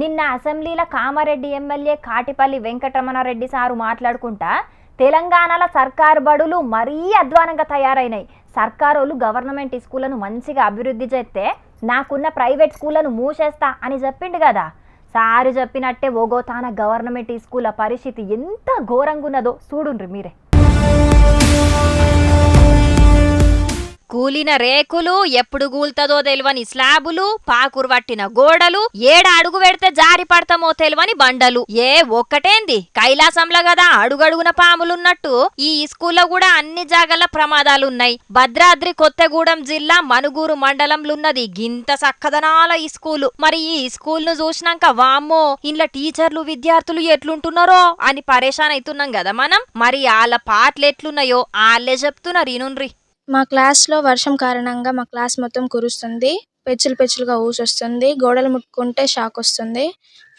నిన్న అసెంబ్లీలో Kamareddy MLA Katipalli Venkataramana Reddy sir మాట్లాడుకుంటా తెలంగాణలో సర్కారు బడులు మరీ అధ్వానంగా తయారైనాయి. సర్కారోళ్ళు గవర్నమెంట్ స్కూళ్ళను మంచిగా అభివృద్ధి చేస్తే నాకున్న ప్రైవేట్ స్కూళ్ళను మూసేస్తా అని చెప్పిండు కదా. సారు చెప్పినట్టే ఓగోతాన గవర్నమెంట్ స్కూళ్ళ పరిస్థితి ఎంత ఘోరంగా ఉన్నదో చూడుండ్రి మీరే. కూలిన రేకులు ఎప్పుడు గూల్తదో తెలివని స్లాబులు పాకురు పట్టిన గోడలు ఏడ అడుగు పెడితే జారి పడతామో తెలివని బండలు. ఏ ఒక్కటేంది? కైలాసంలో గదా అడుగడుగున పాములున్నట్టు ఈ స్కూల్లో కూడా అన్ని జాగల ప్రమాదాలున్నాయి. భద్రాద్రి కొత్తగూడెం జిల్లా మనుగూరు మండలంలున్నది గింత సక్కదనాల ఈ స్కూలు. మరి ఈ స్కూల్ను చూసినాక వామ్మో ఇంట్లో టీచర్లు విద్యార్థులు ఎట్లుంటున్నారో అని పరేషాన్ అవుతున్నాం కదా మనం. మరి వాళ్ళ పాటలు ఎట్లున్నాయో వాళ్ళే చెప్తున్నారు ఈనుండ్రి మా క్లాస్లో వర్షం కారణంగా మా క్లాస్ మొత్తం కురుస్తుంది. పెచ్చులు పెచ్చులుగా ఊసొస్తుంది. గోడలు ముట్టుకుంటే షాక్ వస్తుంది.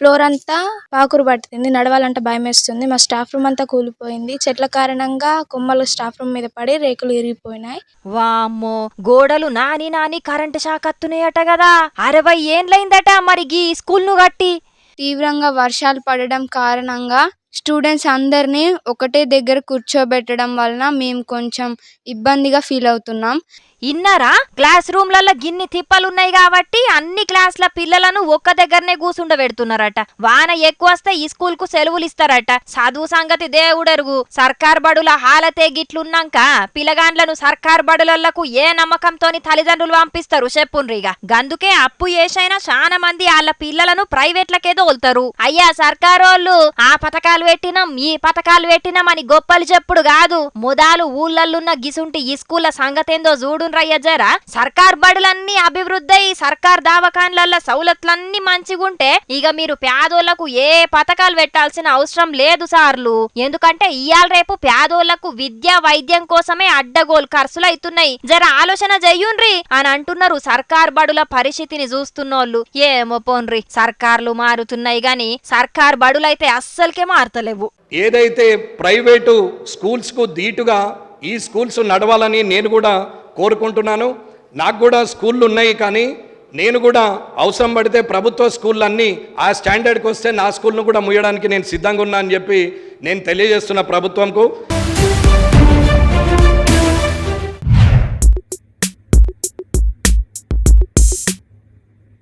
ఫ్లోర్ అంతా పాకురు పడుతుంది. నడవాలంటే భయం వేస్తుంది. మా స్టాఫ్ రూమ్ అంతా కూలిపోయింది. చెట్ల కారణంగా కొమ్మలు స్టాఫ్ రూమ్ మీద పడి రేకులు ఇరిగిపోయినాయి. వామ్మో! గోడలు నాని నాని కరెంటు షాక్ అత్తున్నాయట కదా! అరవై ఏండ్లైందట మరి గీ స్కూల్ను కట్టి! తీవ్రంగా వర్షాలు పడడం కారణంగా స్టూడెంట్స్ అందరినీ ఒకటే దగ్గర కూర్చోబెట్టడం వలన మేము కొంచెం ఇబ్బందిగా ఫీల్ అవుతున్నాం. ఇన్నారా? క్లాస్ రూమ్లలో గిన్ని తిప్పలున్నాయి కాబట్టి అన్ని క్లాస్ల పిల్లలను ఒక్క దగ్గరనే కూసుండబెడుతున్నారట. వాన ఎక్కువ వస్తే ఈ స్కూల్కు సెలవులు ఇస్తారట చదువు సంగతి దేవుడరుగు. సర్కార్ బడుల హాలతే గిట్లున్నాక పిల్లగాండ్లను సర్కార్ బడులకు ఏ నమ్మకంతోని తల్లిదండ్రులు పంపిస్తారు చెప్పుండ్రిగా. గందుకే అప్పు చేసైనా చాలా మంది వాళ్ళ పిల్లలను ప్రైవేట్లకే వల్తారు అయ్యా సర్కారోళ్ళు ఆ పథకాలు పెట్టినాం ఈ పథకాలు పెట్టినాం అని గొప్పలు చెప్పుడు కాదు. ముదాలు ఊళ్ళల్లున్న గిసుంటి ఈ సంగతేందో చూడుండ్రయ్య జరా సర్కార్ బడులన్నీ అభివృద్ధి అయి సర్కార్ దావకాన్లల్ల సౌలత్లన్నీ మంచిగుంటే ఇక మీరు పేదోళ్ళకు ఏ పథకాలు పెట్టాల్సిన అవసరం లేదు సార్లు. ఎందుకంటే ఇయాల రేపు పేదోళ్ళకు విద్య వైద్యం కోసమే అడ్డగోలు ఖర్చులు అవుతున్నాయి జర ఆలోచన చెయ్యుండ్రి అని అంటున్నారు సర్కార్ బడుల పరిస్థితిని చూస్తున్నోళ్ళు. ఏమో పోన్రి సర్కార్లు మారుతున్నాయి గాని సర్కార్ బడులైతే అస్సలకే మారు మారతలేవు ఏదైతే ప్రైవేటు స్కూల్స్కు ధీటుగా ఈ స్కూల్స్ నడవాలని నేను కూడా కోరుకుంటున్నాను. నాకు కూడా స్కూళ్ళు ఉన్నాయి కానీ నేను కూడా అవసరం పడితే ప్రభుత్వ స్కూళ్ళన్నీ ఆ స్టాండర్డ్కి వస్తే నా స్కూల్ను కూడా ముయ్యడానికి నేను సిద్ధంగా ఉన్నా అని చెప్పి నేను తెలియజేస్తున్న ప్రభుత్వంకు.